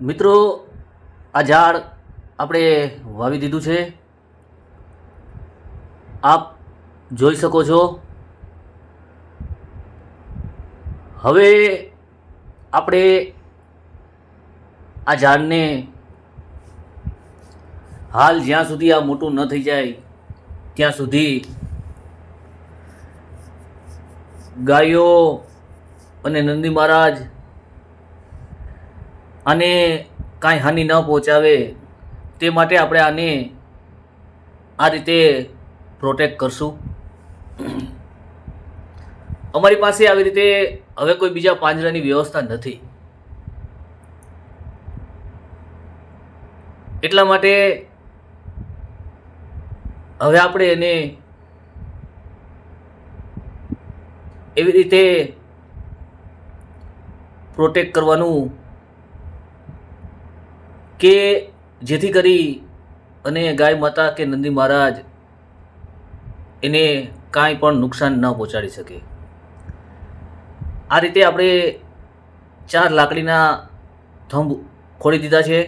મિત્રો, આ ઝાડ આપણે વાવી દીધું છે. આપ જોઈ શકો છો. હવે આપણે આ ઝાડને હાલ જ્યાં સુધી આ મોટું ન થઈ જાય, ત્યાં સુધી ગાયો અને નંદી મહારાજ આને કાંઈ હાનિ ન પહોંચાવે તે માટે આપણે આને આ રીતે પ્રોટેક્ટ કરશું. અમારી પાસે આવી રીતે હવે કોઈ બીજા પાંજરાની વ્યવસ્થા નથી. એટલા માટે હવે આપણે એને એવી રીતે પ્રોટેક્ટ કરવાનું કે જેથી કરી અને ગાય માતા કે નંદી મહારાજ એને કાંઈ પણ નુકસાન ન પહોંચાડી શકે. આ રીતે આપણે ચાર લાકડીના થંભ ખોડી દીધા છે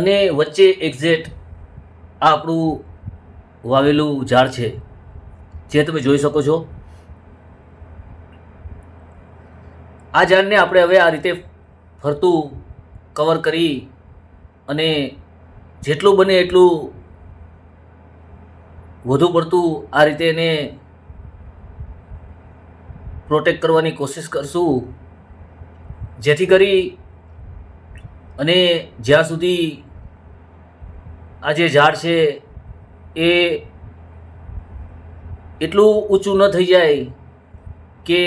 અને વચ્ચે એક્ઝેટ આ આપણું વાવેલું ઝાડ છે, જે તમે જોઈ શકો છો. આ ઝાડને આપણે હવે આ રીતે ફરતું કવર કરી અને જેટલું બને એટલું વધુ પડતું આ રીતે એને પ્રોટેક્ટ કરવાની કોશિશ કરશું. જેથી કરી અને જ્યાં સુધી આ જે ઝાડ છે એ એટલું ઊંચું ન થઈ જાય કે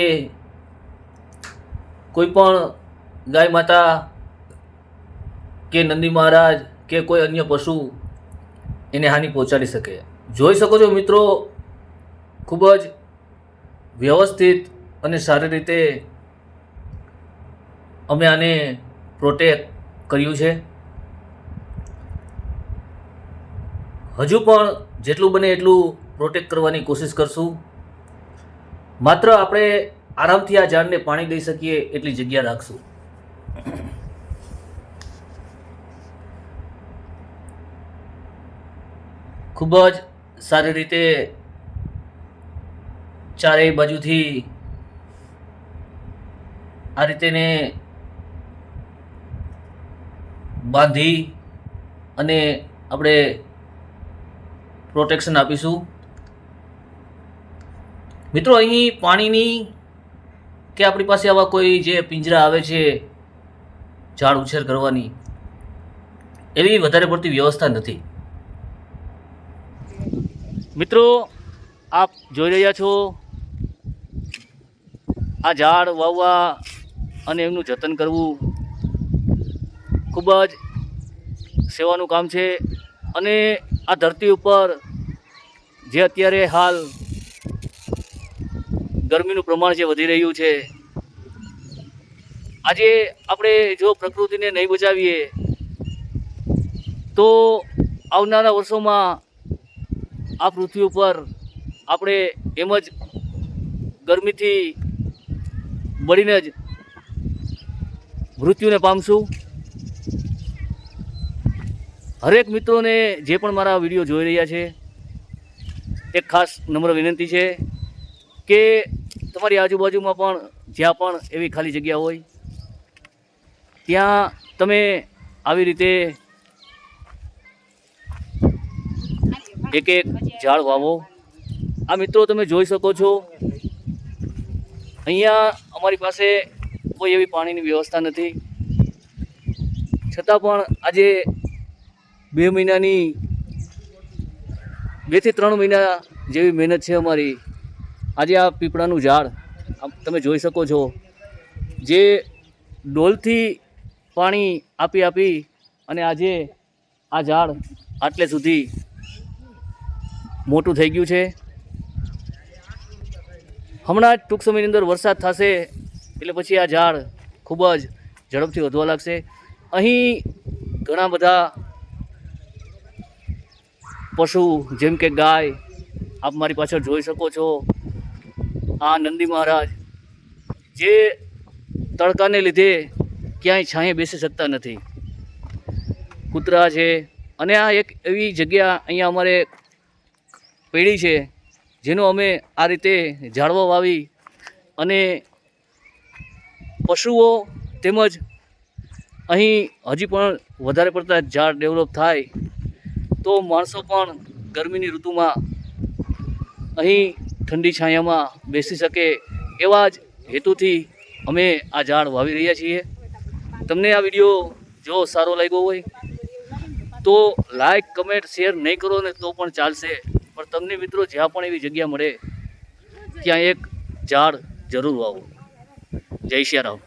કોઈ પણ ગાય માતા કે નંદી મહારાજ કે કોઈ અન્ય પશુ એને હાનિ પહોંચાડી શકે. જોઈ શકો છો મિત્રો, ખૂબ જ વ્યવસ્થિત અને સારી રીતે અમે આને પ્રોટેક્ટ કર્યું છે. હજુ પણ જેટલું બને એટલું પ્રોટેક્ટ કરવાની કોશિશ કરશું. માત્ર આપણે આરામથી આ ઝાડને પાણી દઈ શકીએ એટલી જગ્યા રાખશું. ખૂબ જ સારી રીતે ચારેય બાજુથી આ રીતેને બાંધી અને આપણે પ્રોટેક્શન આપીશું. મિત્રો, અહીં પાણીની કે આપણી પાસે આવા કોઈ જે પિંજરા આવે છે, ઝાડ ઉછેર કરવાની, એવી વધારે પડતી વ્યવસ્થા નથી. મિત્રો, આપ જોઈ રહ્યા છો આ ઝાડ વાવવા અને એમનું જતન કરવું. ખૂબ જ સેવાનું કામ છે અને આ ધરતી ઉપર જે અત્યારે હાલ ગરમીનું પ્રમાણ જે વધી રહ્યું છે, આજે આપણે જો પ્રકૃતિને નહીં બચાવીએ, તો આવનારા વર્ષોમાં આ પૃથ્વી ઉપર આપણે એમ જ ગરમીથી બળીને જ મૃત્યુને પામશું. હરેક મિત્રોને જે પણ મારા વીડિયો જોઈ રહ્યા છે એક ખાસ નમ્ર વિનંતી છે કે તમારી આજુબાજુમાં પણ જ્યાં પણ એવી ખાલી જગ્યા હોય ત્યાં તમે આવી રીતે એક એક ઝાડ વાવો. આ મિત્રો તમે જોઈ શકો છો. અહીંયા અમારી પાસે કોઈ એવી પાણીની વ્યવસ્થા નથી. છતાં પણ આજે બે મહિનાની બેથી ત્રણ મહિના જેવી મહેનત છે અમારી. આજે આ પીપળાનું ઝાડ તમે જોઈ શકો છો. જે ડોલથી પાણી આપી આપી અને આજે આ ઝાડ આટલે સુધી મોટું થઈ ગયું છે. હમણાં જ ટૂંક સમયની અંદર વરસાદ થશે, એટલે પછી આ ઝાડ ખૂબ જ ઝડપથી વધવા લાગશે. અહીં ઘણા બધા પશુ, જેમ કે ગાય, આપ મારી પાછળ જોઈ શકો છો. આ નંદી મહારાજ, જે તડકાને લીધે ક્યાંય છાંયે બેસી શકતા નથી. કૂતરા છે, અને આ એક એવી જગ્યા અહીંયા અમારે પડી છે, જેનો અમે આ રીતે ઝાડવા વાવી અને પશુઓ તેમજ અહીં હજી પણ વધારે પડતા ઝાડ ડેવલપ થાય તો માણસો પણ ગરમીની ઋતુમાં અહીં ઠંડી છાયામાં બેસી શકે એવા જ હેતુથી અમે આ ઝાડ વાવી રહ્યા છીએ. તમને આ વીડિયો જો સારો લાગ્યો હોય તો લાઈક, કમેન્ટ, શેર નહીં કરો ને તો પણ ચાલશે. પણ તમને મિત્રો જ્યાં પણ એવી જગ્યા મળે, ત્યાં એક ઝાડ જરૂર વાવો. જય શ્રી રામ.